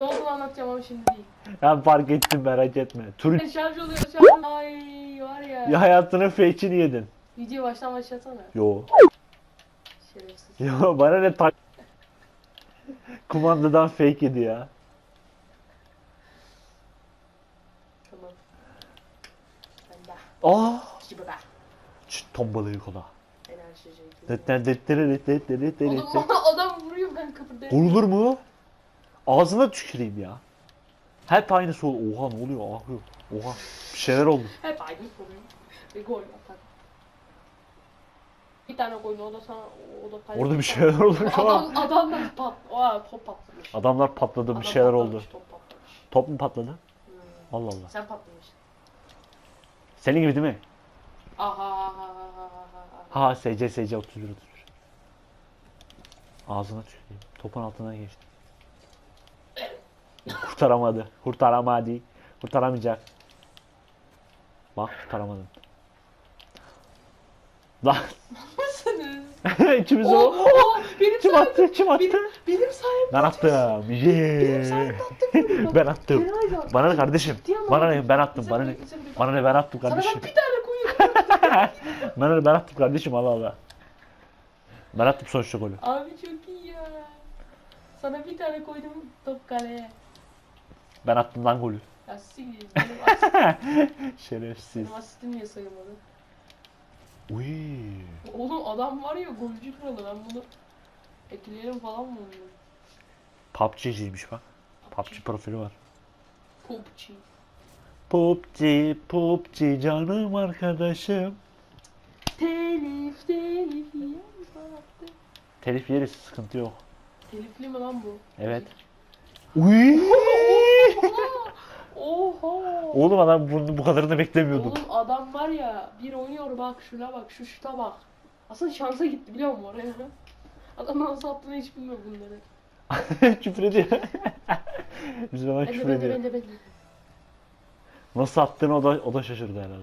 Ne olduğunu anlatacağım ama şimdi değil. Ben fark ettim merak etme. Tur Şarj oluyor şarj. Ay var ya. ya hayatının fake'ini yedin. Videoyu baştan başlatsana. Yo. Şerefsiz. Yo bana ne tak... Kumandadan fake yedi ya. Tamam. Ben de. Aa! Gibi be. Şşt tombalayı kola. Enerji Oğlum adam vuruyor ben kıpırdayım. Vurulur mu? Ağzına tüküreyim ya. Hep aynısı ol. Oha ne oluyor? Ahıyor. Oha. Bir şeyler oldu. Hep aynı soruyu. Ve gol atar. Bir tane koyun o da sana o da kale. Orada bir şeyler oldu. Adam adam da pat. Aa top patlamış. Adamlar patladı bir Adam şeyler patlamış, oldu. Top patlamış. Top mu patladı? Hmm. Allah Allah. Sen patlamışsın. Senin gibi değil mi? Aha aha aha aha. Ha SC SC 31 31. Ağzına tüküreyim. Topun altından geçti. Kurtaramadı. Kurtaramadı. Kurtaramayacak. Bak kurtaramadın. Lan ikimiz o. benim Kim sayemde. attı? Kim attı? Benim, benim sayemde. Ben attım. Benim Yeah. sayemde attım. Ben attım. Bana ne kardeşim? Bana ne? Ben attım. Bana ne? Bana ne? Ben attım Sana kardeşim. ben bir tane koyuyorum. Bana ne? Ben attım kardeşim. Allah Allah. Ben attım sonuçta golü. Abi çok iyi ya. Sana bir tane koydum top kaleye. Ben attım lan golü. Ya siktir. Benim, asist, Şerefsiz. benim asistim niye sayılmadı? Uy. Oğlum adam var ya golcü kralı ben bunu ekleyelim falan mı onu? PUBG'ciymiş bak. PUBG profili var. PUBG. PUBG, PUBG canım arkadaşım. Telif telif yiyen. Telif yeriz sıkıntı yok. Telifli mi lan bu? Evet. Uy. Oha! Oğlum adam bunu bu kadarını beklemiyordum. Oğlum adam var ya bir oynuyor bak şuna bak şu şuta bak. Aslında şansa gitti biliyor musun oraya? Adam nasıl attığını hiç bilmiyor bunları. küfür ediyor. Biz bana Ben de küfür ediyor. ben de ben de. Nasıl attığını o da, o da şaşırdı herhalde.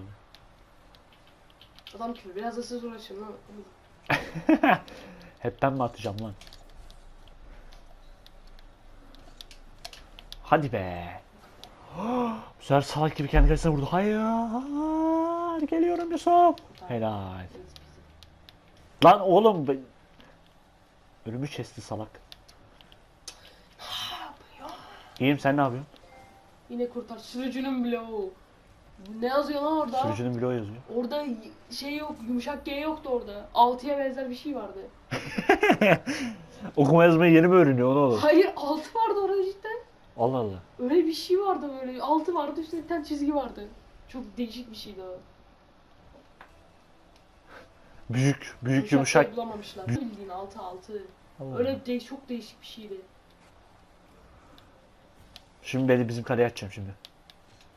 Adam küfür biraz da siz uğraşın lan. Hep ben mi atacağım lan? Hadi be. Bu sefer salak gibi kendi kalesine vurdu. Hayır. Geliyorum Yusuf. Helal. Lan oğlum. be- Ölümü kesti salak. İyiyim sen ne yapıyorsun? Yine kurtar. Sürücünün bloğu. Ne yazıyor lan orada? Sürücünün bloğu yazıyor. Orada şey yok, yumuşak G yoktu orada. Altıya benzer bir şey vardı. Okuma yazmayı yeni mi öğreniyor onu oğlum? Hayır altı vardı orada cidden. Allah Allah. Öyle bir şey vardı böyle. Altı vardı üstüne bir tane çizgi vardı. Çok değişik bir şeydi o. Büyük, büyük yumuşak. bulamamışlar. Bildiğin altı altı. Allah Öyle de çok değişik bir şeydi. Şimdi beni bizim kaleye atacağım şimdi.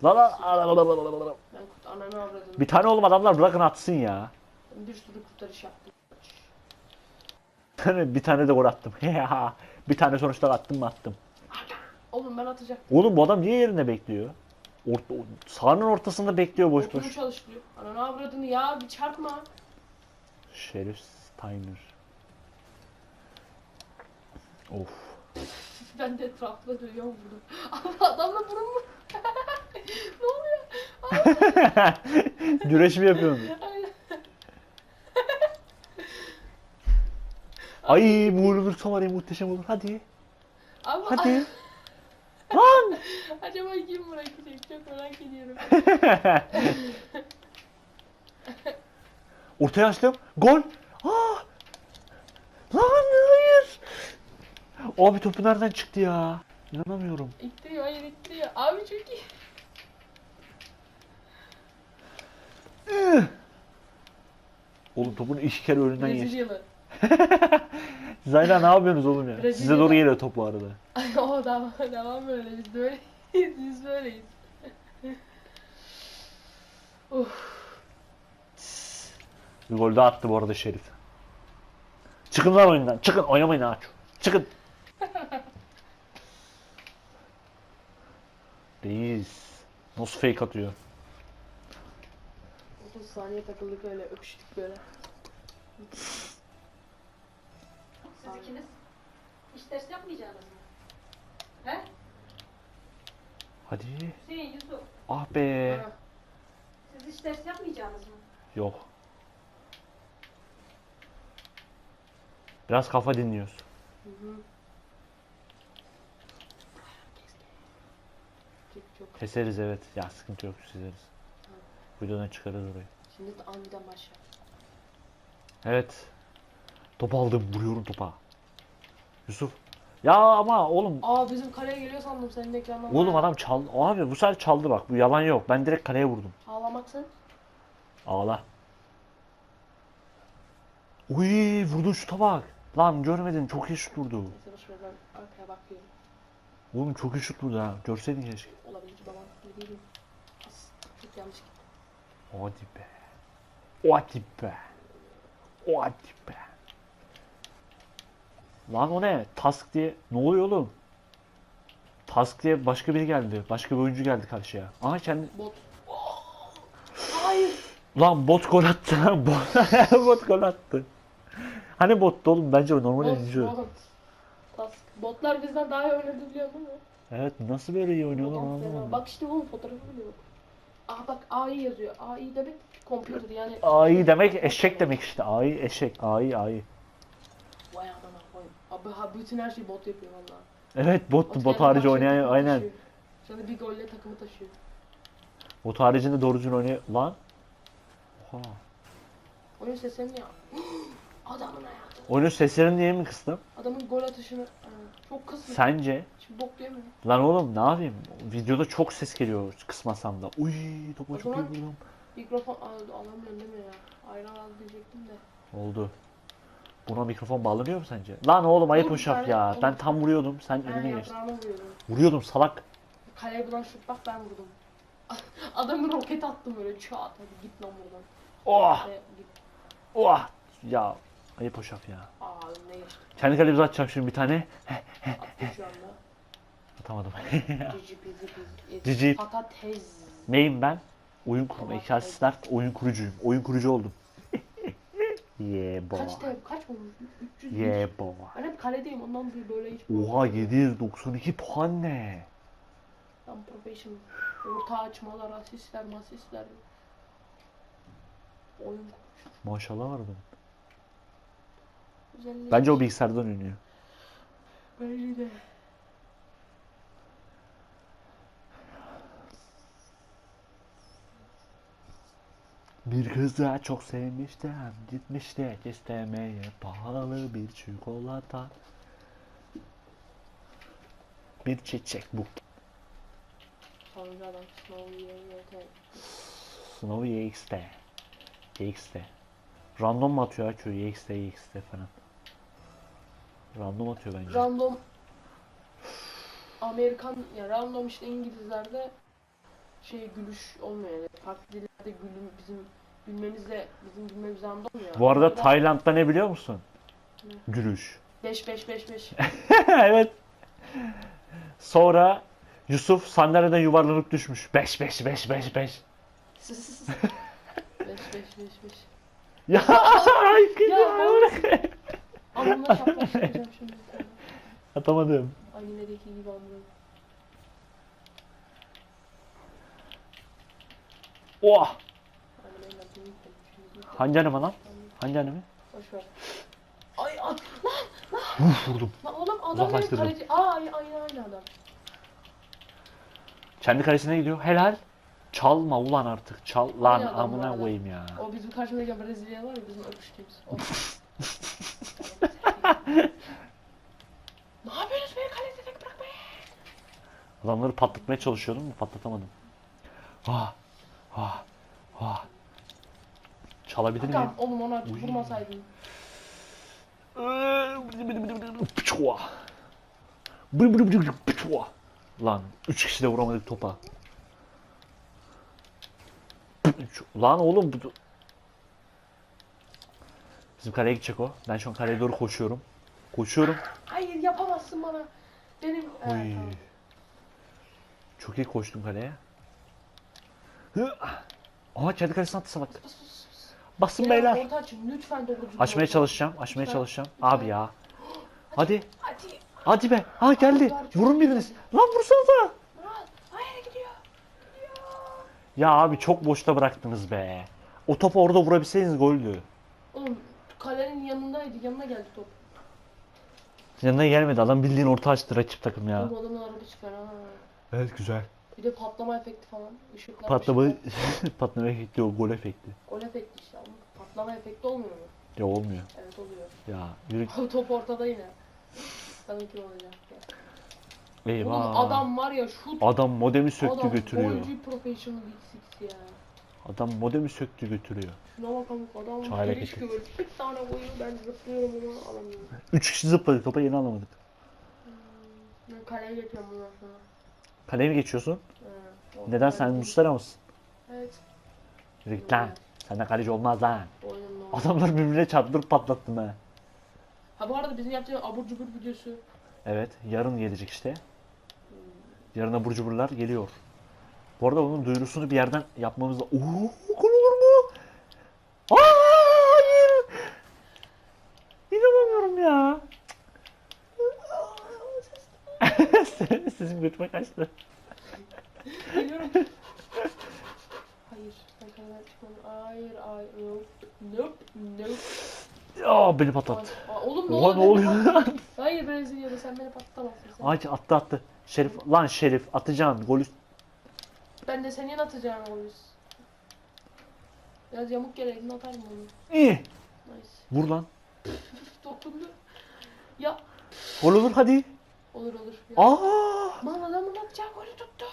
La la la la la la la la. Ben kurt ananı avradım. Bir tane oğlum adamlar bırakın atsın ya. Ben bir sürü kurtarış yaptım. bir tane de gol attım. bir tane sonuçta attım mı attım. Oğlum ben atacak. Oğlum bu adam niye yerinde bekliyor? Orta, sahanın ortasında bekliyor boş Boş boş. çalıştırıyor. Ananı avradını ya bir çarpma. Şerif Steiner. Of. Ben de etrafta dövüyorum bunu. Ama adamla burun mu? ne oluyor? Güreş mi yapıyorsun? Aynen. Ay bu olursa var ya muhteşem olur. Hadi. Ama Hadi. Lan. acaba kim bırakacak? Çok merak ediyorum. Ortaya açtım. Gol. Aa. Lan hayır. Abi topu nereden çıktı ya? İnanamıyorum. İttiriyor, hayır ittiriyor. Abi çok iyi. Oğlum topun iki kere önünden geçti. Brezilyalı. Hala ne yapıyorsunuz oğlum ya? Size Brezilya'da- doğru geliyor top bu arada. Ay o devam, devam böyle. Biz böyleyiz. Biz böyleyiz. Uf. Bir gol daha attı bu arada Şerif. Çıkın lan oyundan. Çıkın. Oynamayın ha. Çıkın. Reis. Nasıl fake atıyor? 30 saniye takıldık öyle öpüştük böyle. Siz ikiniz hiç ders yapmayacaksınız mı? He? Hadi. Hüseyin, Yusuf. Ah be. Ha. Siz hiç ders yapmayacaksınız mı? Yok. Biraz kafa dinliyoruz. Hı hı. Keseriz evet. Ya sıkıntı yok çizeriz. Videodan çıkarız orayı. Şimdi de aniden başla. Evet. Top aldım. Vuruyorum topa. Yusuf. Ya ama oğlum. Aa bizim kaleye geliyor sandım senin ekrandan. Oğlum adam çaldı. Abi bu sefer çaldı bak. Bu yalan yok. Ben direkt kaleye vurdum. Ağlamak sen. Ağla. Uy vurdun şuta bak. Lan görmedin. Çok iyi şut vurdu. Oğlum çok iyi şut vurdu ha. Görseydin keşke. Olabilir babam. Ne diyeyim. Çok yanlış gitti. Hadi be. Hadi be. Hadi be. Lan o ne? Task diye. Ne oluyor oğlum? Task diye başka biri geldi. Başka bir oyuncu geldi karşıya. Aha kendi... Bot. Hayır. Lan bot gol attı lan. Bot, bot gol attı. Hani bottu oğlum? Bence o normal Bot. oyuncu. Bot. Task. Botlar bizden daha iyi oynadı biliyor musun? Evet nasıl böyle iyi oynuyor lan Bot. Bak işte oğlum fotoğrafı bile yok. Aa bak AI yazıyor. AI demek computer yani. AI demek eşek demek işte. AI eşek. AI AI. Abi bütün her şeyi bot yapıyor valla. Evet bot, bot kendi harici başına oynayan aynen. taşıyor. Sonra bir golle takımı taşıyor. Bot haricinde doğru düzgün oynuyor. Lan. Oha. Oyun seslerini ya. Adamın hayatı. Oyunun seslerini niye mi kıstım? Adamın gol atışını çok kısmış. Sence? Şimdi bok diyemiyorum. Lan oğlum ne yapayım? Videoda çok ses geliyor kısmasam da. Uy topa çok iyi vurdum. Mikrofon alamıyorum değil mi ya? Ayran al diyecektim de. Oldu. Buna mikrofon bağlanıyor mu sence? Lan oğlum ayıp ben- ya. Ben tam vuruyordum. Sen Ben önüme geçtin. vuruyordum. Vuruyordum salak. Kaleye bulan şut bak ben vurdum. Adamı roket attım böyle çat hadi git lan buradan. Oh! Git. Oh! Ya ayıp o şaf ya. Aa önüne geçtim. Kendi kalemize atacağım şimdi bir tane. Attım şu anda. Atamadım. Cici pizi pizi. Cici. Patates. Neyim ben? Oyun kurma. İki asistler. Oyun kurucuyum. Oyun kurucu oldum. Yeah boy. Kaç tane kaç vurmuş? 300 Yeah boy. Ben hep kaledeyim ondan bir böyle hiç Oha 792 puan ne? Tam professional. Orta açmalar, asistler, masistler. Oyun. Maşallah var. Güzellik. Bence o bilgisayardan oynuyor. Bence de. Bir kızı çok sevmiştim. Gitmiştik istemeye pahalı bir çikolata. Bir çiçek bu. Sonuncu adam Snow YYT. Snow YXT. YXT. Random mu atıyor açıyor YXT YXT falan. Random atıyor bence. Random Amerikan ya random işte İngilizlerde şey gülüş olmuyor yani farklı dillerde gülüm bizim gülmemizle bizim gülmemiz random ya. Bu arada Orada Tayland'da ne biliyor musun? Ne? Gülüş. 5 5 5 5. evet. Sonra Yusuf sandalyeden yuvarlanıp düşmüş. 5 5 5 5 5. 5 5 5 5. Ya ay Ya kızım. Alnına şaplaştıracağım şimdi. Atamadım. Animedeki gibi anlıyorum. Oh! Hangi anime lan? Hangi anime? Boş ver. Ay at. Uf vurdum. Lan oğlum adam benim Uzaklaştırdım. kaleci. Aa ay- aynı aynı adam. Kendi kalesine gidiyor. Helal. Çalma ulan artık. Çal lan Aynı adam bu amına arada. koyayım ya. O bizim karşımızdaki Brezilya var ya bizim öpüştüğümüz. O. ne yapıyorsunuz beni kalede tek bırakmayın. Adamları patlatmaya çalışıyordum da patlatamadım. Ah. Ah. Ah. Çalabilir miyim? Hakan oğlum ona Uy. vurmasaydın. Bır pıçua. Lan 3 kişi de vuramadık topa. Lan oğlum bu... Bizim kaleye gidecek o. Ben şu an kaleye doğru koşuyorum. Koşuyorum. Hayır yapamazsın bana. Benim... Evet, Oy. tamam. Çok iyi koştum kaleye. Hı. Aha kendi kalesine attı salak. Bas, bas. Basın Ya, beyler. Lütfen Açmaya orta. çalışacağım. Açmaya Lütfen. çalışacağım. Lütfen. Abi ya. Hadi. Hadi. Hadi be. Ha geldi. Vurun biriniz. Lan vursanıza. Murat, Hayır Ya abi çok boşta bıraktınız be. O topu orada vurabilseydiniz goldü. Oğlum kalenin yanındaydı. Yanına geldi top. Yanına gelmedi. Adam bildiğin orta açtı rakip takım ya. Oğlum adamın araba çıkar ha. Evet güzel. Bir de patlama efekti falan. Işıklar Patlama ışıklar. patlama efekti o gol efekti. Gol efekti işte ama patlama efekti olmuyor mu? Ya olmuyor. Evet oluyor. Ya yürü. Top ortada yine. Tabii ki olacak ya. Eyvah. Oğlum adam var ya şu Adam modemi söktü adam götürüyor. golcü professional X6 ya. Adam modemi söktü götürüyor. Şuna bakalım adam Çaylak geliş gibi bir tane koyuyor ben zıplıyorum ama alamıyorum. Üç kişi zıpladı topa yeni alamadık. Ben kaleye geçiyorum bundan sonra. Kaleye mi geçiyorsun? O- Neden sen Muslera mısın? Evet. Yürü git lan. Senden kaleci olmaz lan. Oyunun o. Adamlar birbirine çarptırıp patlattın ha. Ha bu arada bizim yaptığımız abur cubur videosu. Evet yarın gelecek işte. Yarın abur cuburlar geliyor. Bu arada onun duyurusunu bir yerden yapmamız da... Ooo gol olur mu? Aa, hayır. İnanamıyorum ya. Sesim götüme kaçtı. Geliyorum. Hayır. Ben kaleden çıkmam. Hayır. Hayır. Nope. Nope. Nope. Aa beni patlattı. Aa, oğlum ne oluyor? ne oluyor lan? Hayır ben izliyorum. Sen beni patlatamazsın. Sen. Aç attı attı. Şerif lan Şerif atacaksın golü. Ben de senin atacağım onu. Biraz yamuk gerekli atarım onu. İyi. Nice. Vur lan. Dokundu. Ya. Gol olur hadi. Olur olur. Aa! Lan adamın atacağı golü tuttu.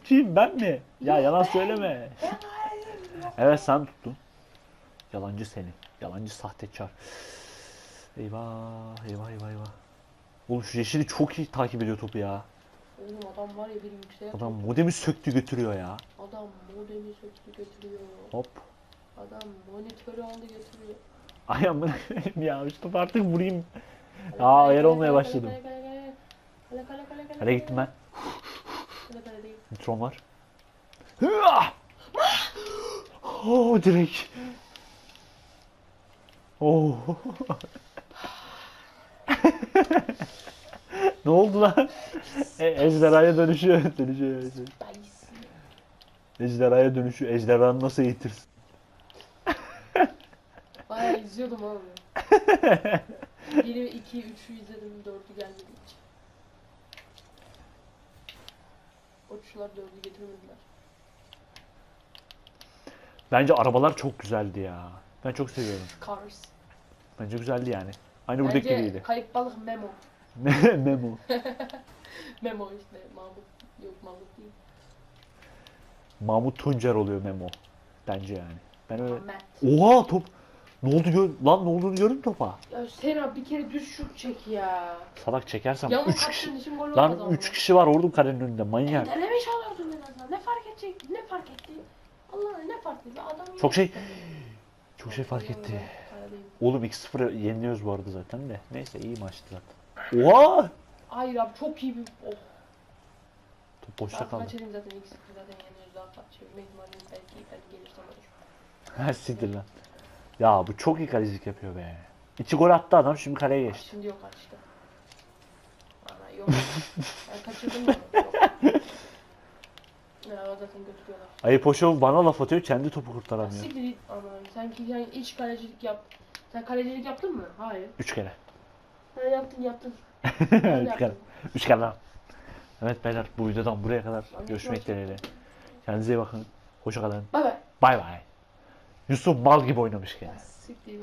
Kim ben mi? Ya yalan söyleme. Ben hayır. Yok. Evet sen tuttun. Yalancı seni. Yalancı sahtekar. Eyvah eyvah eyvah eyvah. Oğlum şu yeşili çok iyi takip ediyor topu ya. Oğlum adam var ya bir yüksek. Adam modemi söktü götürüyor ya. Adam modemi söktü götürüyor. Hop. Adam monitörü aldı götürüyor. Ay amına koyayım ya. Şu topu artık vurayım. Aa ayar olmaya başladım. Kale kale kale. Kale kale kale kale. Nereye gittim ben? Kale kale değil. Nitron var. Oh direkt. Oh. ne oldu lan? E, ejderhaya dönüşüyor. Dönüşüyor. Ejderhaya dönüşüyor. Ejderhanı nasıl eğitirsin? Bayağı izliyordum abi. 1, 2, 3'ü izledim, 4'ü gelmedi hiç. Koçlar 4'ü getirmediler. Bence arabalar çok güzeldi ya. Ben çok seviyorum. Cars. Bence güzeldi yani. Aynı buradaki Bence gibiydi. kayıp balık Memo. Memo. Memo işte Mahmut. Yok Mahmut değil. Mahmut Tuncer oluyor Memo. Bence yani. Ben öyle... Matt. Oha top. Ne oldu gör... Lan ne olduğunu gördün topa? Ya Sera bir kere düz şut çek ya. Salak çekersem Yalnız 3 kişi. attığın için gol olmaz Lan ama. 3 kişi var orada kalenin önünde manyak. Denemiş olurdun en azından. Ne fark edecek? Ne fark etti? Allah ne fark etti? Adam Çok şey çok şey fark etti. Oğlum 2-0 yeniliyoruz bu arada zaten de. Neyse iyi maçtı zaten. Oha! Hayır abi çok iyi bir... Oh. Top boşta kaldı. maç edeyim zaten. İkisi zaten yeniyoruz. Daha fark çevirme ihtimalimiz belki belki gelirse olur. Ha siktir lan. Ya bu çok iyi kalecilik yapıyor be. İki gol attı adam şimdi kaleye geçti. Şimdi yok açtı. Valla yok. ben kaçırdım. Yok. Ya zaten götürüyorlar. Ayıp hoşu bana laf atıyor kendi topu kurtaramıyor. Siktir git ama sanki yani iç kalecilik yap. Sen kalecilik yaptın mı? Hayır. Üç kere. Ha, yaptın yaptın. Üç kere. Üç kere lan. Evet beyler bu videodan buraya kadar görüşmek dileğiyle. Kendinize iyi bakın. Hoşça kalın. Bay bay. Bay bay. Yusuf mal gibi oynamış. Siktir.